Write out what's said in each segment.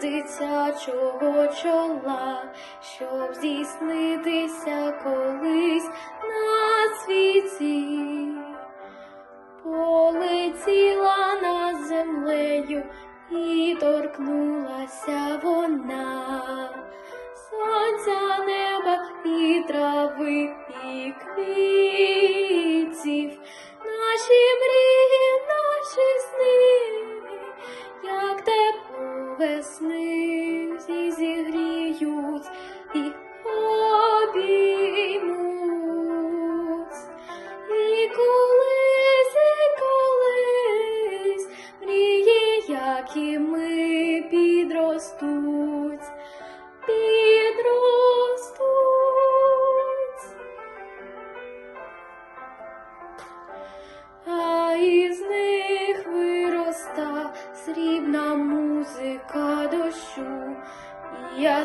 дитячого чола, щоб здійснитися колись на світі, полетіла над землею і торкнулася вона, сонця неба і трави, і квітів, наші мрії, наші сни весни.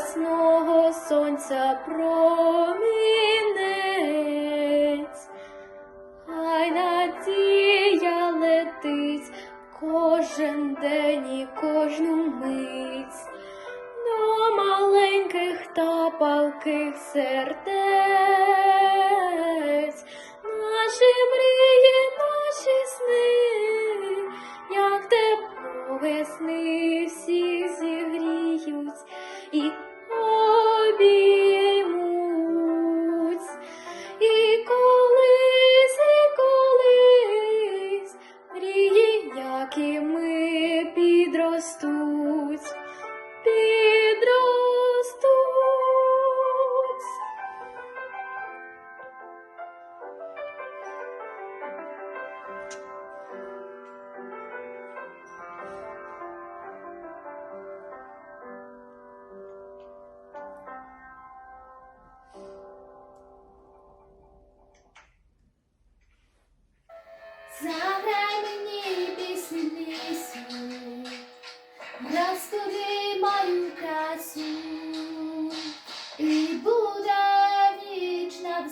ясного сонця промінець, хай надія летить кожен день і кожну мить до маленьких та палких сердець нашим рівнем.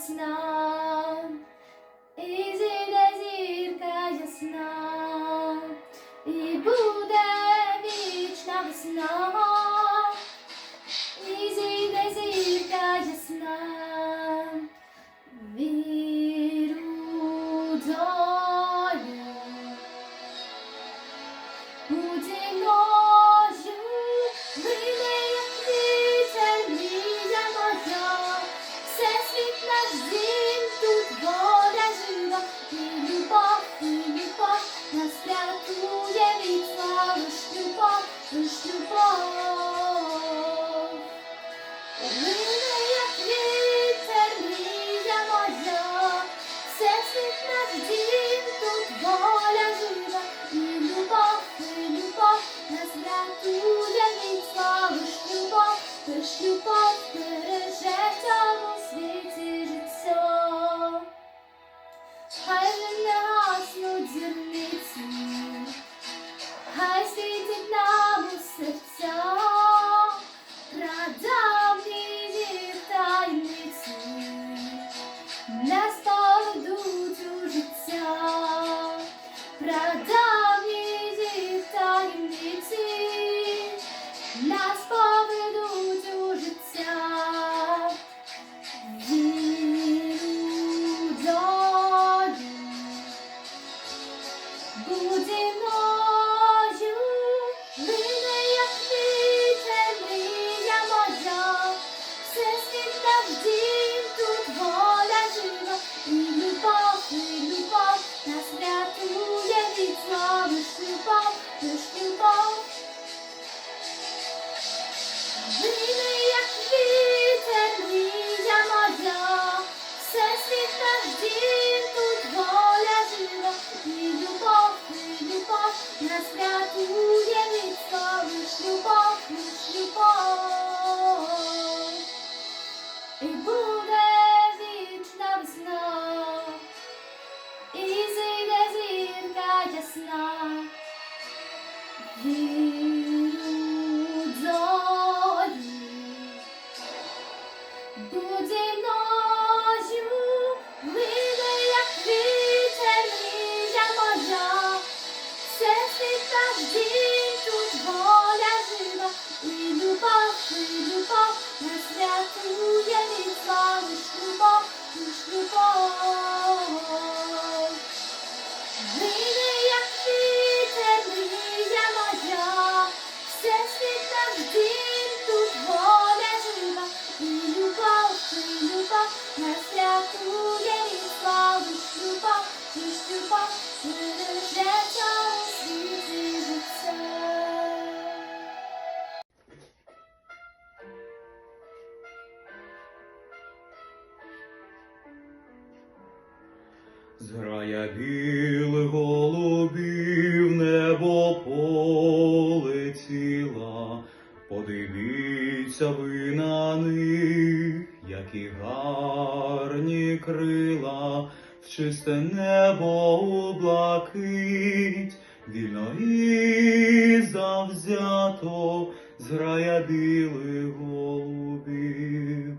весна. i don't Radha. Зграя білих голубів, небо полетіла, подивіться ви на них, які гарні крила, в чисте небо у блакить, вільно і завзято, зграя білих голубів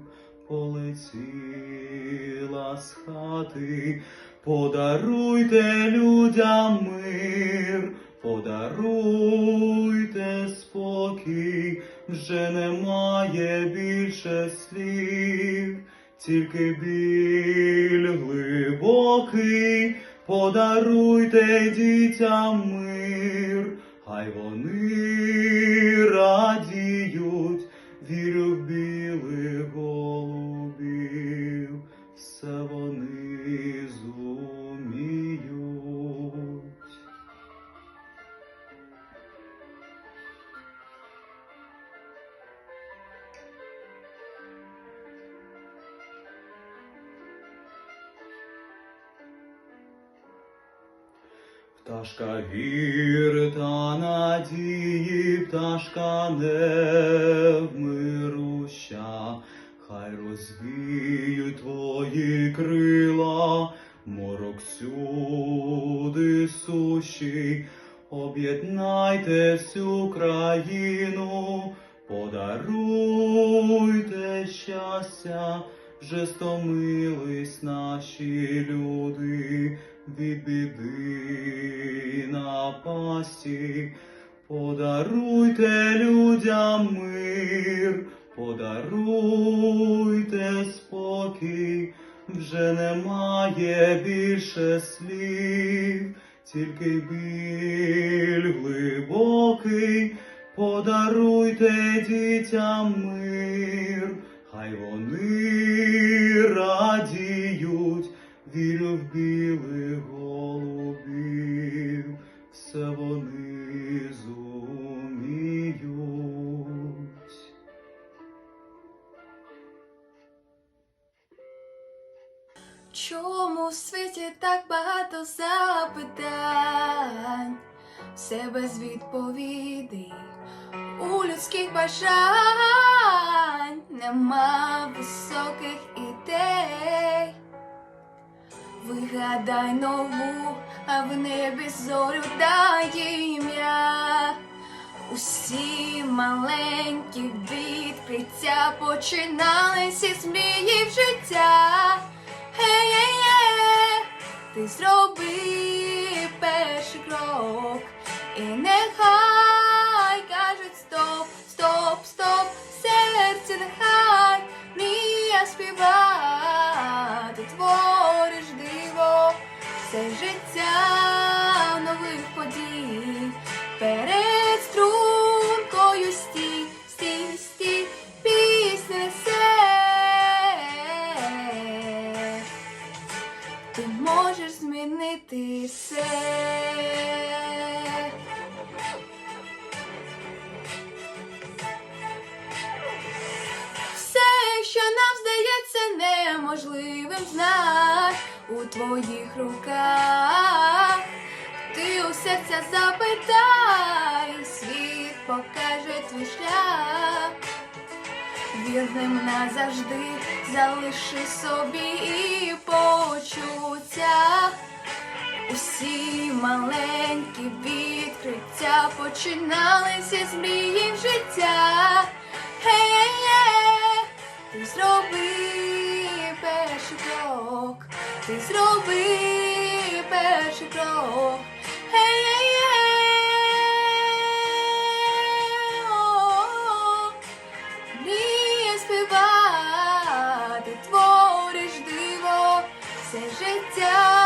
полетіла з хати. Подаруйте людям мир, подаруйте спокій, вже немає більше слів, тільки біль глибокий, подаруйте дітям мир, хай вони радіють, вірю в білих Пташка віри та надії, пташка невмируща, хай розвіють твої крила, морок сюди сущий, об'єднайте всю країну, подаруйте щастя, вже стомились наші люди від біди напасті. Подаруйте людям мир, подаруйте спокій, вже немає більше слів, тільки біль глибокий, подаруйте дітям мир, хай вони радіють, вірю в білих в світі так багато запитань, все без відповідей, у людських бажань нема високих ідей. Вигадай нову, а в небі зорю дай ім'я. Усі маленькі відкриття починалися з мрії в життя. Гей-гей-гей, ти зроби перший крок, і нехай змінити все. Все, що нам здається неможливим, знай у твоїх руках. Ти у серця запитай, світ покаже твій шлях. Вірним назавжди залиши собі ці маленькі відкриття починалися з мрії життя. Хе-є-є, ти зроби перший крок, ти зроби перший крок. Співати твориш диво все життя.